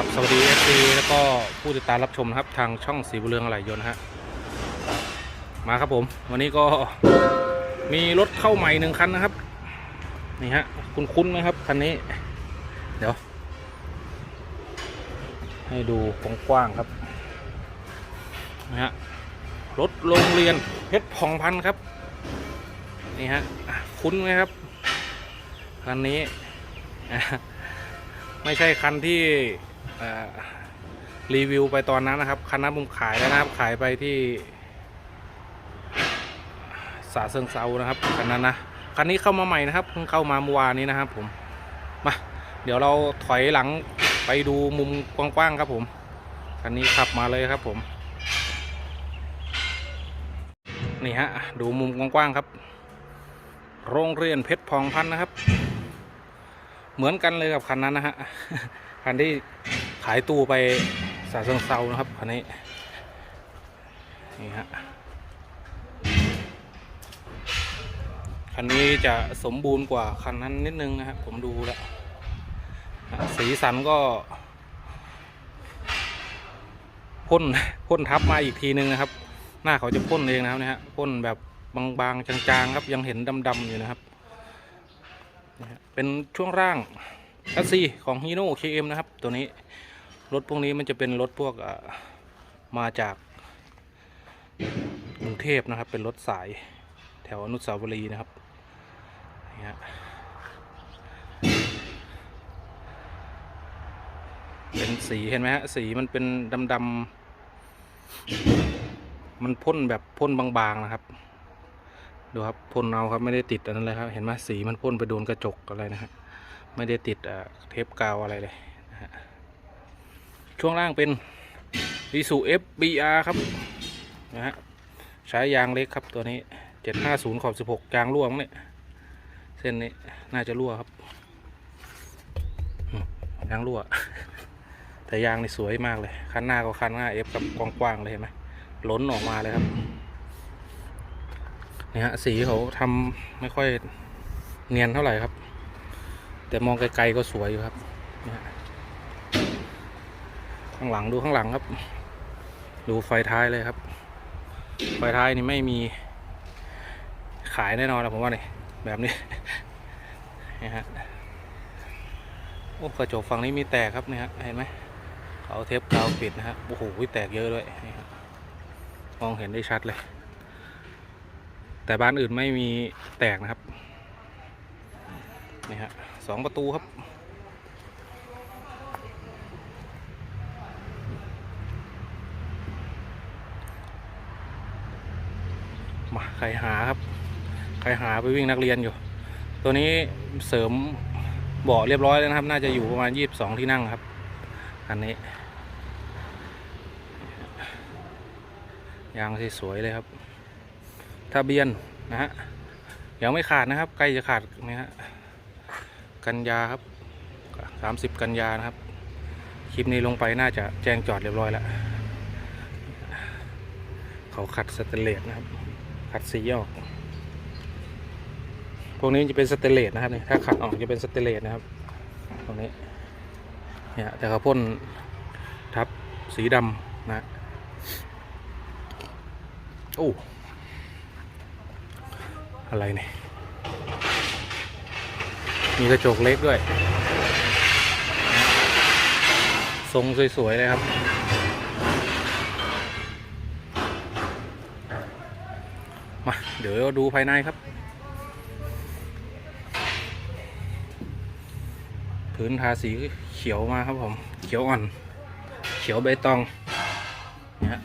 ครับสวัสดี FC แล้วก็ผู้ติดตามรับชมนะครับ ทางช่องสีบุเรืองอะไหลยนต์ฮะมาครับผม วันนี้ก็มีรถเข้าใหม่หนึ่งคันนะครับ นี่ฮะ คุณคุ้นไหมครับคันนี้ เดี๋ยว ให้ดูกว้างๆครับนะฮะรถโรงเรียนเพชรพองพันครับ นี่ฮะคุ้นไหมครับคันนี้ไม่ใช่คันที่ รีวิวไปตอนนั้นนะครับคันนั้นผมขายแล้วนะครับ ขายไปที่สาเซิงเซานะครับคันนั้นนะคันนี้เข้ามาใหม่นะครับเพิ่งเข้ามาเมื่อวานนี้นะครับ ผมมาเดี๋ยวเราถอยหลังไปดูมุมกว้างๆครับผมคันนี้ขับมาเลยครับผมนี่ฮะดูมุมกว้างๆครับ โรงเรียนเพชรพองพันนะครับ เหมือนกันเลยกับคันนั้นนะฮะ คันที่ขายตู้ไปสาเซิงเซานะครับคันนี้ นี่ฮะ คันนี้จะสมบูรณ์กว่าคันนั้นนิดนึงนะครับผมดูแล้ว สีสันก็พ่นพ่นทับมาอีกทีนึงนะครับ หน้าเขาจะพ่นเองนะครับเนี่ยฮะพ่นแบบบางๆจางๆครับยังเห็นดำๆอยู่นะครับ เป็นช่วงร่าง คัสซีของฮีโน่ KM นะครับ ตัวนี้รถพวกนี้มันจะเป็นรถพวกมาจากกรุงเทพนะครับ เป็นรถสายแถวอนุสาวรีย์นะครับนี่ฮะเป็นสีเห็นไหมฮะสีมันเป็นดำๆมันพ่นแบบพ่นบางๆนะครับ ดูครับพ่นเอาครับไม่ได้ติดอันนั้นเลยครับ เห็นไหมสีมันพ่นไปโดนกระจกอะไรนะฮะ ไม่ได้ติดเทปกาวอะไรเลยนะฮะช่วงล่างเป็น i s u FBR ครับนะฮะใช้ยางเล็กครับตัวนี้ 750 ขอบ 16 ยางรั่วงเนี่ยเส้นนี้น่าจะรั่วครับยางรั่ว แต่ยางนี่สวยมากเลย คันหน้าก็คันหน้า F กับกว้างๆเลยเห็นไหมล้นออกมาเลยครับนี่ฮะสีเขาทำไม่ค่อยเนียนเท่าไหร่ครับ แต่มองไกลๆก็สวยอยู่ครับ ข้างหลังดูข้างหลังครับ ดูไฟท้ายเลยครับ ไฟท้ายนี่ไม่มีขายแน่นอนนะผมว่านี่แบบนี้นี่ฮะโอ้กระจกฝั่งนี้มีแตกครับนี่ฮะเห็นไหมเขาเอาเทปกาวปิดนะฮะโอ้โหแตกเยอะด้วยนี่ฮะมองเห็นได้ชัดเลย แต่บ้านอื่นไม่มีแตกนะครับ นี่ฮะสองประตูครับ มาใครหาครับใครหาไปวิ่งนักเรียนอยู่ ตัวนี้เสริมเบาะเรียบร้อยแล้วนะครับ น่าจะอยู่ประมาณยี่สิบสองที่นั่งครับ อันนี้ ยางสวยๆเลยครับ ทะเบียนนะฮะยังไม่ขาดนะครับ ใกล้จะขาดนะฮะ กันยาครับสามสิบกันยานะครับ คลิปนี้ลงไปน่าจะแจ้งจอดเรียบร้อยแล้วเขาขัดสเตเลสนะครับ ขัดสีออก พวกนี้จะเป็นสเตเลสนะครับถ้าขัดออกจะเป็นสเตเลสนะครับ ตรงนี้ เนี่ยแต่เขาพ่นทับสีดำนะโอ้อะไรเนี่ย มีกระจกเล็กด้วย ทรงสวย ๆ เลยครับ มา เดี๋ยวดูภายในครับ พื้นทาสีเขียวมาครับผม เขียวอ่อน เขียวใบตองเนี่ย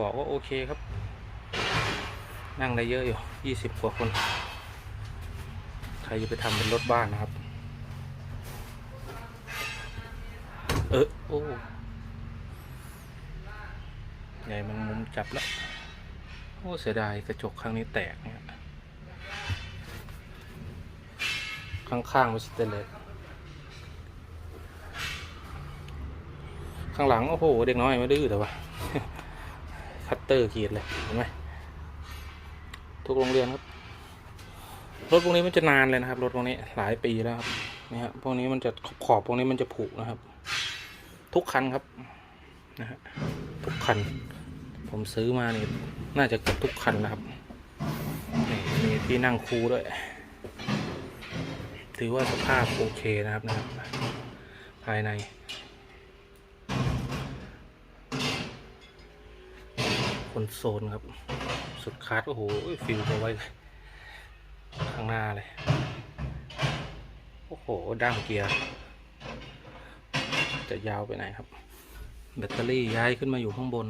บอกว่าโอเคครับ นั่งได้เยอะอยู่ยี่สิบกว่าคน ใครจะไปทำเป็นรถบ้านนะครับ เออโอ้ใหญ่มันมุมจับแล้ว โอ้เสียดายกระจกข้างนี้แตกเนี่ย ข้างๆมันสเตเลสข้างหลัง โอ้โห เด็กน้อยไม่ดื้อแต่ว่า คัตเตอร์ขีดเลยเห็นไหมทุกโรงเรียนครับ รถพวกนี้มันจะนานเลยนะครับ รถพวกนี้หลายปีแล้วครับนี่ฮะพวกนี้มันจะขอบขอบพวกนี้มันจะผุนะครับ ทุกคันครับนะฮะทุกคัน ผมซื้อมานี่น่าจะเกือบทุกคันนะครับนี่มีที่นั่งคูด้วย ถือว่าสภาพโอเคนะครับนะครับ ภายใน อนโซลครับ สุดคาร์ดโอ้โหฟิลเอาไว้ข้างหน้าเลย โอ้โหด้ามเกียร์ จะยาวไปไหนครับ แบตเตอรี่ย้ายขึ้นมาอยู่ข้างบน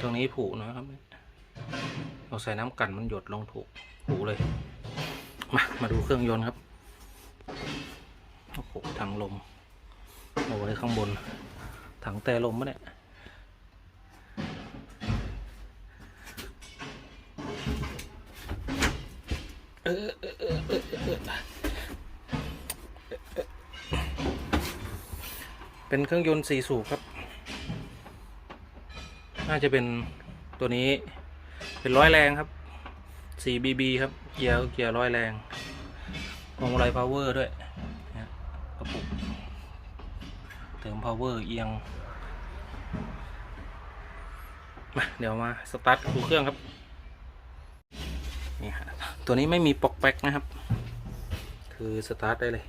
ตรงนี้ผูนะครับเราใส่น้ำกันมันหยดลงถูกผูเลย มามาดูเครื่องยนต์ครับ โอ้โหถังลมเอาไว้ข้างบนถังแต่ลมปะเนี่ย เป็นเครื่องยนต์สี่สูบครับ น่าจะเป็นตัวนี้ เป็นร้อยแรงครับ 4 BB ครับ เกียร์เกียร์ร้อยแรงพวงมาลัยพาวเวอร์ด้วยกระปุกเติมพาวเวอร์เอียง มา เดี๋ยวมา สตาร์ทดูเครื่องครับ นี่ฮะ ตัวนี้ไม่มีปอกแป๊กนะครับ คือสตาร์ทได้เลย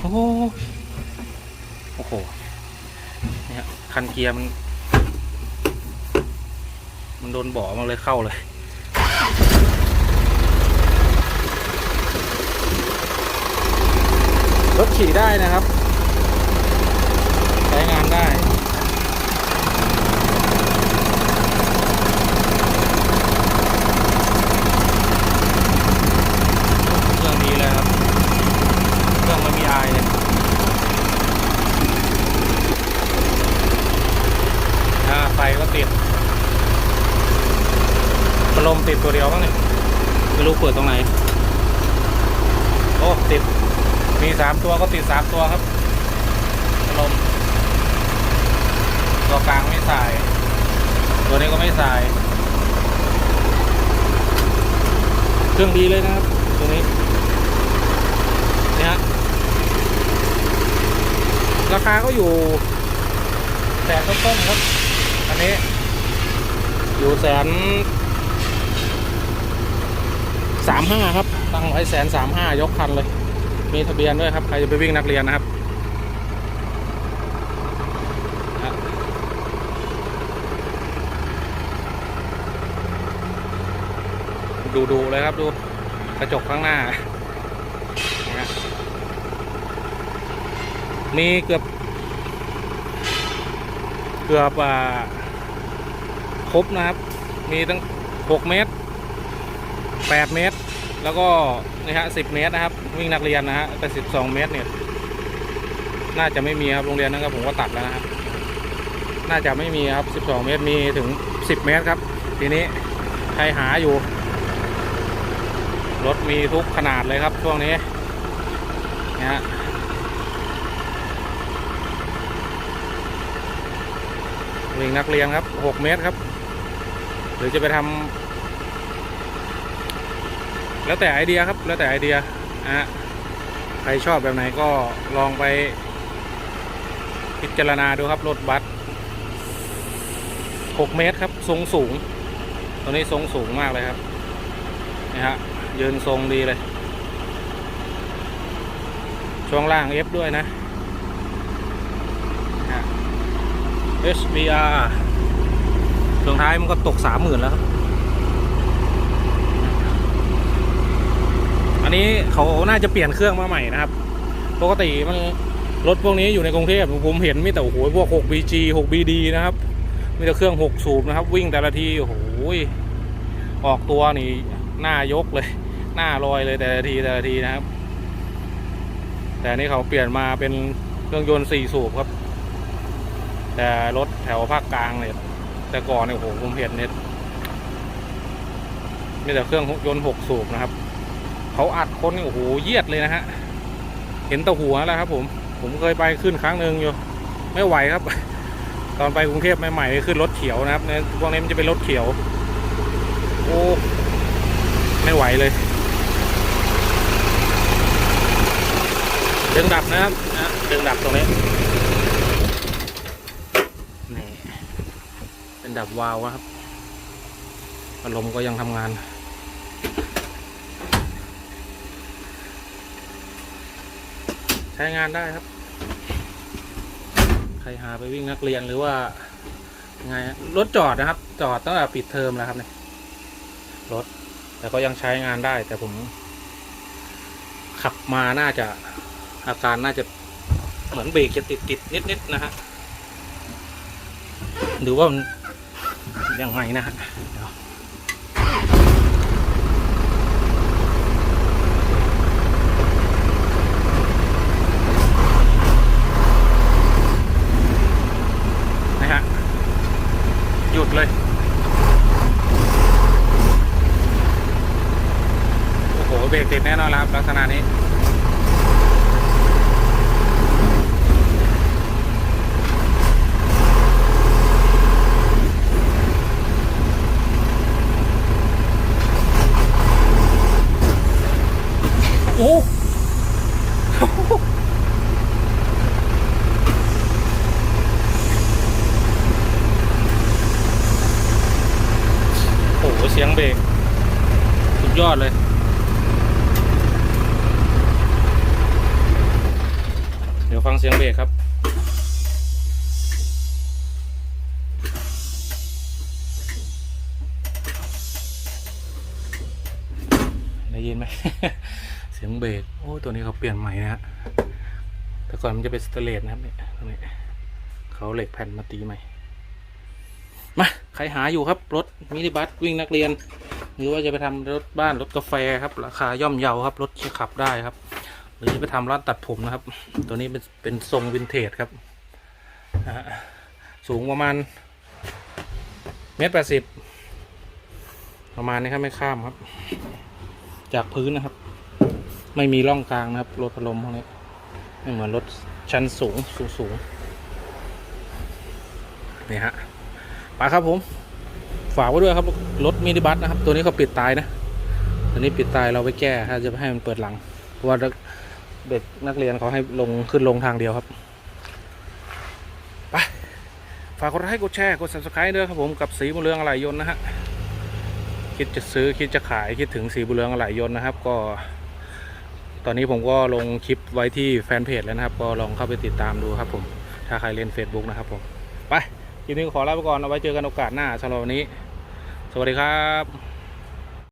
โอ้โหโอ้โหเนี่ยคันเกียร์มัน มันโดนบ่อมาเลยเข้าเลยรถขี่ได้นะครับ ใช้งานได้ เครื่องดีเลยครับ เครื่องมันมีอายเลย อ่าไฟก็ติดพัดลม ติดตัวเดียวบ้างเนี่ยไม่รู้เปิดตรงไหน โอ้ติด มีสามตัวก็ติดสามตัวครับลมตัวกลางไม่สาย ตัวนี้ก็ไม่สาย เครื่องดีเลยนะครับ ตัวนี้เนี่ยราคาก็อยู่แสนต้นๆครับ อันนี้ อยู่แสน สามห้าครับ ตั้งไว้แสนสามห้ายกคันเลย มีทะเบียนด้วยครับ ใครจะไปวิ่งนักเรียนนะครับ ดูดูเลยครับดู กระจกข้างหน้า มีเกือบ เกือบอ่าครบนะครับ มีตั้ง6เมตร8เมตร แล้วก็นี่ฮะ10เมตรนะครับ วิ่งนักเรียนนะฮะแต่12เมตรเนี่ย น่าจะไม่มีครับโรงเรียนนั้นก็ผมก็ตัดแล้วนะครับน่าจะไม่มีครับ12เมตรมีถึง10เมตรครับ ทีนี้ใครหาอยู่ รถมีทุกขนาดเลยครับช่วงนี้นะฮะวิ่งนักเรียนครับ6เมตรครับ หรือจะไปทำ แล้วแต่ไอเดียครับ แล้วแต่ไอเดียนะฮะใครชอบแบบไหนก็ลองไป พิจารณาดูครับรถบัส6 เมตรครับ ทรงสูง ตัวนี้ทรงสูงมากเลยครับนี่ฮะยืนทรงดีเลย ช่วงล่าง F ด้วยนะ HBR ช่วงท้ายมันก็ตกสามหมื่นแล้วครับ อันนี้เขาน่าจะเปลี่ยนเครื่องมาใหม่นะครับ ปกติมันรถพวกนี้อยู่ในกรุงเทพผมเห็นมีแต่โอ้โหพวก 6BG 6BD นะครับ มีแต่เครื่อง 6 สูบนะครับ วิ่งแต่ละทีโอ้โหออกตัวนี่หน้ายกเลย หน้าลอยเลยแต่ละทีแต่ละทีนะครับ แต่นี่เขาเปลี่ยนมาเป็นเครื่องยนต์ 4 สูบครับ แต่รถแถวภาคกลางเนี่ยแต่ก่อนเนี่ยโอ้โหผมเห็นเนี่ยมีแต่เครื่องยนต์หกสูบนะครับ เขาอัดคนนี่โอ้โหเยียดเลยนะฮะ เห็นตะหัวแล้วครับผม ผมเคยไปขึ้นครั้งหนึ่งอยู่ ไม่ไหวครับ ตอนไปกรุงเทพใหม่ๆขึ้นรถเขียวนะครับเนี่ยพวกนี้มันจะเป็นรถเขียว โอ้ไม่ไหวเลยดึงดับนะครับนะดึงดับตรงนี้นี่เป็นดับวาล์วครับพัดลมก็ยังทำงาน ช้งานได้ครับ ใครหาไปวิ่งนักเรียนหรือว่าไงรถจอดนะครับ จอดตั้งแต่ปิดเทอมแล้วครับเนี่ยรถแต่ก็ยังใช้งานได้ แต่ผม ขับมาน่าจะอาการน่าจะเหมือนเบรกจะติดติดนิดนิดๆนะฮะหรือว่ามันยังไงนะฮะเดี๋ยวนะฮะ หยุดเลย โอ้โห เบรกติดแน่นอนครับ ลักษณะนี้โอ้โหโอ้โห เสียงเบรกสุด ยอดเลยเดี๋ยวฟังเสียงเบรกครับ ได้ยินไหม เสียงเบรกโอ้ตัวนี้เขาเปลี่ยนใหม่นะฮะแต่ก่อนมันจะเป็นสเตเลสนะครับเนี่ยตรงนี้เขาเหล็กแผ่นมาตีใหม่ มา ใครหาอยู่ครับ รถมินิบัสวิ่งนักเรียน หรือว่าจะไปทำรถบ้านรถกาแฟครับ ราคาย่อมเยาครับ รถที่ขับได้ครับ หรือจะไปทำร้านตัดผมนะครับ ตัวนี้เป็นเป็นทรงวินเทจครับสูงประมาณเมตรแปดสิบประมาณนี้ครับไม่ข้ามครับ จากพื้นนะครับ ไม่มีร่องกลางนะครับรถพัดลมพวกนี้ไม่เหมือนรถชั้นสูงสูงสูงนี่ฮะไปครับผม ฝากไว้ด้วยครับรถมินิบัสนะครับ ตัวนี้เขาปิดตายนะตัวนี้ปิดตายเราไปแก้ถ้าจะให้มันเปิดหลังเพราะว่าเด็กนักเรียนเขาให้ลงขึ้นลงทางเดียวครับไปฝากกดไลค์กดแชร์กด subscribe ด้วยครับผมกับสีบุญเรืองอะไหล่ยนต์นะฮะคิดจะซื้อคิดจะขายคิดถึงสีบุญเรืองอะไหล่ยนต์นะครับ ก็ ตอนนี้ผมก็ลงคลิปไว้ที่แฟนเพจแล้วนะครับ ก็ลองเข้าไปติดตามดูครับ ผม ถ้าใครเล่น Facebook นะครับผมไปคลิปนี้ขอลาไปก่อนเอาไว้เจอกันโอกาสหน้าสำหรับวันนี้ สวัสดีครับ